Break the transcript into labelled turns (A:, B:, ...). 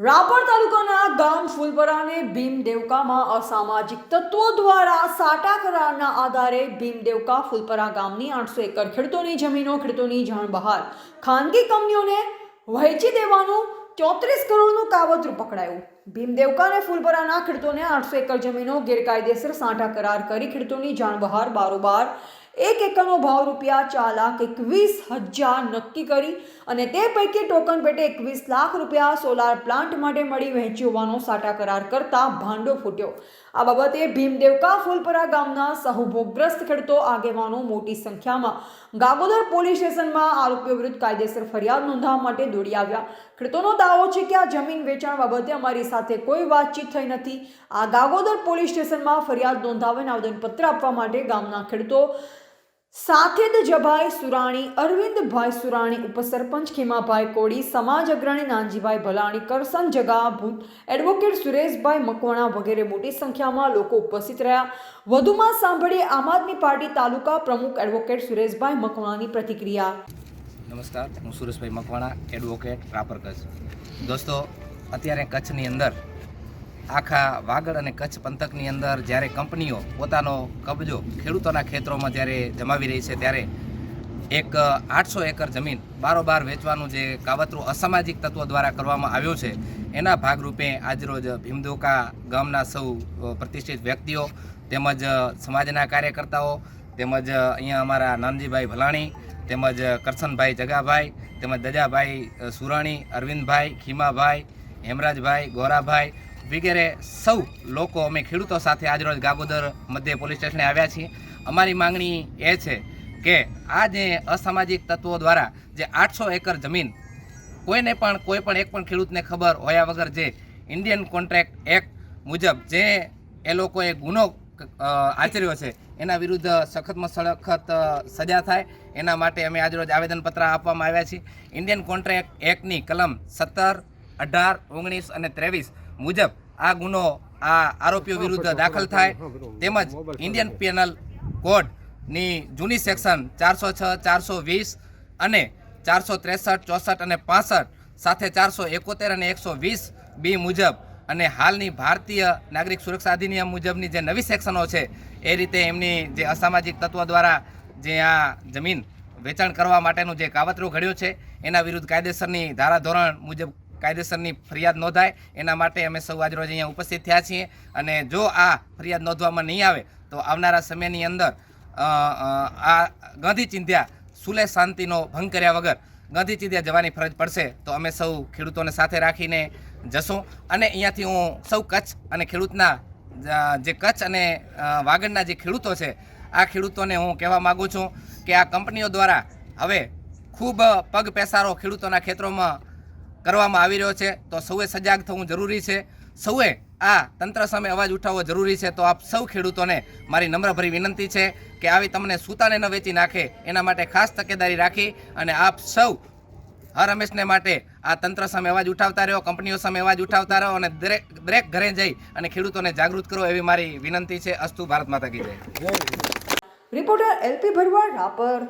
A: રાપર તાલુકાના ગામ ફૂલપરા અને ભીમદેવકામાં અસામાજિક તત્વો દ્વારા સાટા કરારના આધારે ભીમ દેવકા ફૂલપરા ગામની આઠસો એકર ખેડૂતોની જમીનો, ખેડૂતોની જાણ બહાર. ખાનગી કંપનીઓને વહેંચી દેવાનું ચોત્રીસ કરોડનું કાવતરું પકડાયું. ભીમદેવકા અને ફૂલપરાના ખેડૂતોને આઠસો એકર જમીનો ગેરકાયદેસર સાંઠા કરાર કરી ખેડૂતોની જાણ બહાર બારોબાર એક એકરનો ભાવ રૂપિયા ચાર લાખ એકવીસ હજાર નક્કી કરી અને તે પૈકી ટોકન પેટે એકવીસ લાખ રૂપિયા સોલાર પ્લાન્ટ માટે મળી વહેંચી હોવાનો સાટા કરાર કરતા ભાંડો ફૂટ્યો. આ બાબતે ભીમદેવકા ફૂલપરા ગામના સહુભોગગ્રસ્ત ખેડૂતો આગેવાનો મોટી સંખ્યામાં ગાગોદર પોલીસ સ્ટેશનમાં આરોપીઓ વિરુદ્ધ કાયદેસર ફરિયાદ નોંધાવવા માટે દોડી આવ્યા. ખેડૂતોનો દાવો છે કે આ જમીન વેચાણ બાબતે અમારી સાથે કોઈ વાતચીત થઈ નથી. આ ગાગોદર પોલીસ સ્ટેશનમાં ફરિયાદ નોંધાવીને આવેદનપત્ર આપવા માટે ગામના ખેડૂતો સાથે જ જભાઈ સુરાણી, અરવિંદભાઈ સુરાણી, ઉપસરપંચ ખીમાભાઈ કોડી સમાજ અગ્રણી નાનજીભાઈ ભલાણી, કરસન જગા, ભૂત એડવોકેટ સુરેશભાઈ મકવાણા વગેરે મોટી સંખ્યામાં લોકો ઉપસ્થિત રહ્યા. વધુમાં સાંભળીએ આમ આદમી પાર્ટી તાલુકા પ્રમુખ એડવોકેટ સુરેશભાઈ મકવાણાની પ્રતિક્રિયા.
B: નમસ્કાર, હું સુરેશભાઈ મકવાણા એડવોકેટ રાપર કચ્છ દોસ્તો, અત્યારે કચ્છની અંદર, આખા વાગડ અને કચ્છ પંથકની અંદર જ્યારે કંપનીઓ પોતાનો કબજો ખેડૂતોના ખેતરોમાં જ્યારે જમાવી રહી છે, ત્યારે એક આઠસો એકર જમીન બારોબાર વેચવાનું જે કાવતરું અસામાજિક તત્વો દ્વારા કરવામાં આવ્યું છે, એના ભાગરૂપે આજરોજ ભીમદોકા ગામના સૌ પ્રતિષ્ઠિત વ્યક્તિઓ તેમજ સમાજના કાર્યકર્તાઓ તેમજ અહીંયા અમારા નાનજીભાઈ ભલાણી તેમજ કરશનભાઈ જગાભાઈ, તેમજ દજાભાઈ સુરાણી, અરવિંદભાઈ, ખીમાભાઈ, હેમરાજભાઈ, ગોરાભાઈ વગેરે સૌ લોકો અમે ખેડૂતો સાથે આજરોજ ગાગોદર મધ્ય પોલીસ સ્ટેશને આવ્યા છીએ. અમારી માંગણી એ છે કે આ જે અસામાજિક તત્વો દ્વારા જે આઠસો એકર જમીન કોઈને પણ, કોઈ પણ એક પણ ખેડૂતને ખબર હોયા વગર જે ઇન્ડિયન કોન્ટ્રાક્ટ એક્ટ મુજબ જે એ લોકોએ ગુનો આચર્યો છે. એના વિરુદ્ધ સખતમાં સખત સજા થાય. એના માટે અમે આજરોજ આવેદનપત્ર આપવામાં આવ્યા છીએ. ઇન્ડિયન કોન્ટ્રાક્ટ એક્ટની કલમ સત્તર અઢાર ઓગણીસ અને ત્રેવીસ મુજબ આ ગુનો આ આરોપીઓ વિરુદ્ધ દાખલ થાય. તેમજ ઇન્ડિયન પેનલ કોડની જૂની સેક્શન ચારસો છ ચારસો વીસ અને ચારસો ત્રેસઠ ચોસઠ અને પાસઠ સાથે ચારસો એકોતેર અને એકસો વીસ બી મુજબ અને હાલની ભારતીય નાગરિક સુરક્ષા અધિનિયમ મુજબની જે નવી સેક્શનો છે, એ રીતે એમની જે અસામાજિક તત્વો દ્વારા જે આ જમીન વેચાણ કરવા માટેનું જે કાવતરું ઘડ્યું છે, એના વિરુદ્ધ કાયદેસરની ધારાધોરણ મુજબ કાયદેસરની ફરિયાદ નોંધાય. એના માટે અમે સૌ આજરોજ અહીંયા ઉપસ્થિત થયા છીએ અને જો આ ફરિયાદ નોંધવામાં નહીં આવે, તો આવનારા સમયની અંદર આ ગાંધી ચિંધ્યા સુલે શાંતિનો ભંગ કર્યા વગર ગાંધી ચિંધ્યા જવાની ફરજ પડશે. તો અમે સૌ ખેડૂતોને સાથે રાખીને જશું. અને અહીંયાથી હું સૌ કચ્છ અને ખેડૂતના જે કચ્છ અને વાગડના જે ખેડૂતો છે, આ ખેડૂતોને હું કહેવા માગું છું કે આ કંપનીઓ દ્વારા હવે ખૂબ પગ પેસારો ખેડૂતોના ખેતરોમાં કરવામાં આવી રહ્યો છે. તો સૌએ સજાગ થવું જરૂરી છે. સૌએ આ તંત્ર સામે અવાજ ઉઠાવવો જરૂરી છે. તો આપ સૌ ખેડૂતોને મારી નમ્રભરી વિનંતી છે કે આવી તમને સૂતાને ન વેચી નાખે. એના માટે ખાસ તકેદારી રાખી અને આપ સૌ હર હંમેશને માટે આ તંત્ર સામે અવાજ ઉઠાવતા રહ્યો, કંપનીઓ સામે અવાજ ઉઠાવતા રહ્યો અને દરેક દરેક ઘરે જઈ અને ખેડૂતોને જાગૃત કરો એવી મારી વિનંતી છે. અસ્તુ ભારત માતા કી જય.
A: Reporter LP Bharwad Rapar.